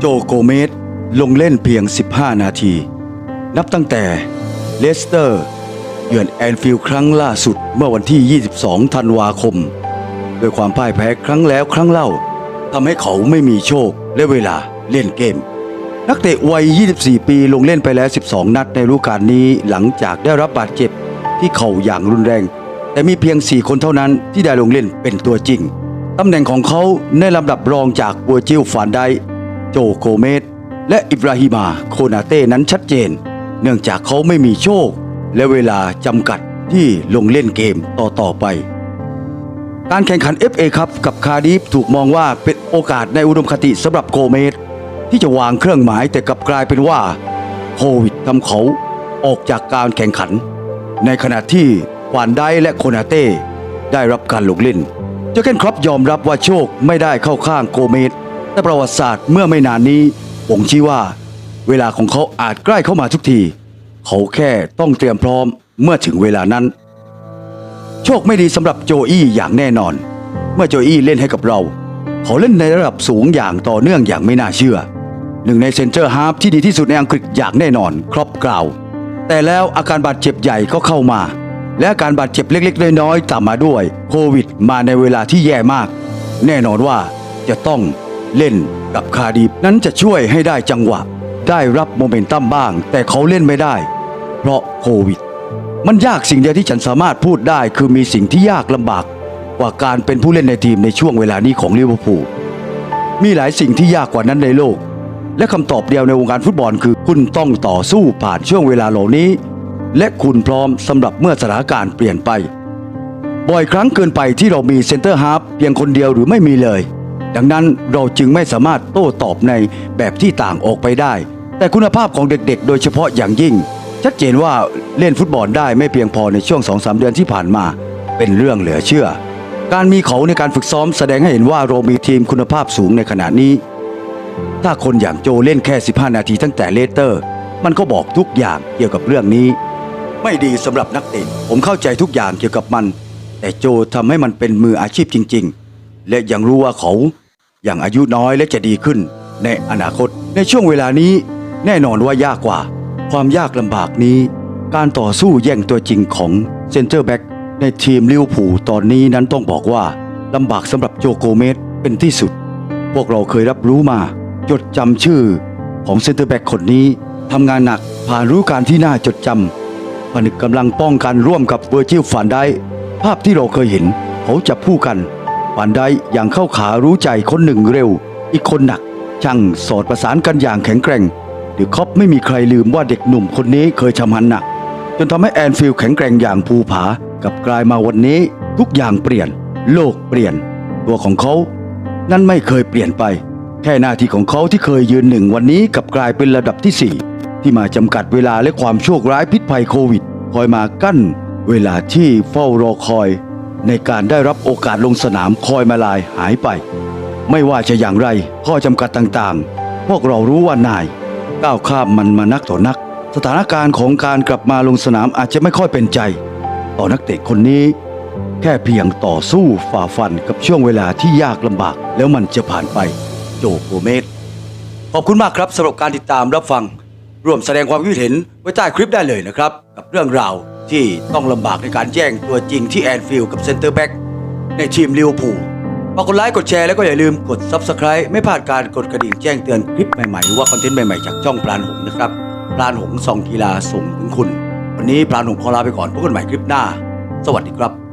โจโกเมสลงเล่นเพียง 15 นาที นับตั้งแต่เลสเตอร์เยือนแอนฟิลด์ครั้งล่าสุดเมื่อวันที่ 22 ธันวาคม ด้วยความพ่ายแพ้ครั้งแล้วครั้งเล่าทำให้เขาไม่มีโชคและเวลาเล่นเกม นักเตะวัย 24 ปีลงเล่นไปแล้ว 12 นัดในฤดูกาลนี้หลังจากได้รับบาดเจ็บที่เข่าอย่างรุนแรง แต่มีเพียง 4 คนเท่านั้นที่ได้ลงเล่นเป็นตัวจริงตำแหน่งของเขาในลำดับรองจากบัวจิลฟานได โจโกเมสและอิบราฮิมาโคนาเต้นั้นชัดเจน เนื่องจากเขาไม่มีโชค และเวลาจำกัดที่ลงเล่นเกมต่อๆไป การแข่งขัน FA ครับกับคาร์ดิฟถูกมองว่าเป็นโอกาสในอุดมคติสำหรับโกเมสที่จะวางเครื่องหมายแต่กลับกลายเป็นว่าโควิดทำเขาออกจากการแข่งขัน ในขณะที่ควานไดและโคนาเต้ได้รับการลงเล่น เจ้าเคนครอปยอมรับว่าโชคไม่ได้เข้าข้างโกเมส แต่ประวัติศาสตร์เมื่อไม่นานนี้บ่งชี้ว่า เวลาของเขาอาจใกล้เข้ามาทุกที เขาแค่ต้องเตรียมพร้อมเมื่อถึงเวลานั้น โชคไม่ดีสำหรับโจอี้อย่างแน่นอน เมื่อโจอี้เล่นให้กับเรา เขาเล่นในระดับสูงอย่างต่อเนื่องอย่างไม่น่าเชื่อ หนึ่งในเซนเตอร์ฮาร์ฟที่ดีที่สุดในอังกฤษอย่างแน่นอน ครอปกล่าว แต่แล้วอาการบาดเจ็บใหญ่ก็เข้ามา และอาการบาดเจ็บเล็กๆน้อยๆตามมาด้วยโควิด มาในเวลาที่แย่มาก แน่นอนว่าจะต้อง เล่นกับคาดิฟนั้นจะช่วยให้ได้จังหวะ ได้รับโมเมนตัมบ้าง แต่เขาเล่นไม่ได้ เพราะโควิด มันยากสิ่งเดียวที่ฉันสามารถพูดได้ คือมีสิ่งที่ยากลำบาก กว่าการเป็นผู้เล่นในทีมในช่วงเวลานี้ของลิเวอร์พูลมีหลายสิ่งที่ยากกว่านั้นในโลก และคำตอบเดียวในวงการฟุตบอลคือคุณต้องต่อสู้ผ่านช่วงเวลาเหล่านี้ และคุณพร้อมสำหรับเมื่อสถานการณ์เปลี่ยนไป บ่อยครั้งเกินไปที่เรามีเซนเตอร์ฮาร์ฟเพียงคนเดียวหรือไม่มีเลย ดังนั้นเราจึงไม่สามารถโต้ตอบในแบบที่ต่างออกไปได้ แต่คุณภาพของเด็กๆ โดยเฉพาะอย่างยิ่ง ชัดเจนว่าเล่นฟุตบอลได้ไม่เพียงพอในช่วง2-3เดือนที่ผ่านมา เป็นเรื่องเหลือเชื่อ การมีเขาในการฝึกซ้อมแสดงให้เห็นว่าเรามีทีมคุณภาพสูงในขณะนี้ ถ้าคนอย่างโจเล่นแค่ 15 นาทีตั้งแต่เลสเตอร์ มันก็บอกทุกอย่างเกี่ยวกับเรื่องนี้ ไม่ดีสำหรับนักเตะผมเข้าใจทุกอย่างเกี่ยวกับมัน แต่โจทำให้มันเป็นมืออาชีพจริง ๆ และยังรู้ว่าเขา อย่างอายุน้อยและจะดีขึ้น ในอนาคตในช่วงเวลานี้ แน่นอนว่ายากกว่า ความยากลำบากนี้ การต่อสู้แย่งตัวจริงของเซนเตอร์แบ็กในทีมลิวอร์พูลตอนนี้นั้นต้องบอกว่าลำบากสำหรับโจโกเมสเป็นที่สุด พวกเราเคยรับรู้มา จดจำชื่อของเซนเตอร์แบ็กคนนี้ทำงานหนักผ่านรู้การที่น่าจดจำผนึกกำลังป้องกันร่วมกับเวอร์จิลฟันได้ ภาพที่เราเคยเห็น เขาจับผู้กัน ฟันได้อย่างเข้าขารู้ใจคนหนึ่งเร็ว อีกคนหนัก ช่างสอดประสานกันอย่างแข็งแกร่งหรือคอปไม่มีใครลืมว่าเด็กหนุ่มคนนี้เคยทำหันหนัก จนทำให้แอนฟิลแข็งแกร่งอย่างภูผา กับกลายมาวันนี้ทุกอย่างเปลี่ยน โลกเปลี่ยน ตัวของเขา นั้นไม่เคยเปลี่ยนไป แค่หน้าที่ของเขาที่เคยยืนหนึ่งวันนี้กับกลายเป็นระดับที่ 4 ที่มาจำกัดเวลาและความโชคร้ายพิษภัยโควิด คอยมากั้น เวลาที่เฝ้ารอคอย ในการได้รับโอกาสลงสนามคอยมาลายหายไป ไม่ว่าจะอย่างไรข้อจำกัดต่างๆ พวกเรารู้ว่านาย ก้าวข้ามมันมานักต่อนัก สถานการณ์ของการกลับมาลงสนามอาจจะไม่ค่อยเป็นใจ ต่อนักเตะคนนี้ แค่เพียงต่อสู้ฝ่าฟันกับช่วงเวลาที่ยากลำบาก แล้วมันจะผ่านไป โจโกเมสขอบคุณมากครับสำหรับการติดตามรับฟัง ร่วมแสดงความคิดเห็นไว้ใต้คลิปได้เลยนะครับ กับเรื่องราว ที่ต้องลำบากในการแย่งตัวจริงที่แอนฟิลด์กับเซนเตอร์แบ็กในทีมลิเวอร์พูลฝากกดไลค์กดแชร์แล้วก็อย่าลืมกด Subscribe ไม่พลาดการกดกระดิ่งแจ้งเตือนคลิปใหม่ๆ หรือว่าคอนเทนต์ใหม่ๆ จากช่องปลานหงนะครับปลานหงส่องกีฬาส่งถึงคุณ วันนี้ปลานหงขอลาไปก่อนพบกันใหม่คลิปหน้า สวัสดีครับ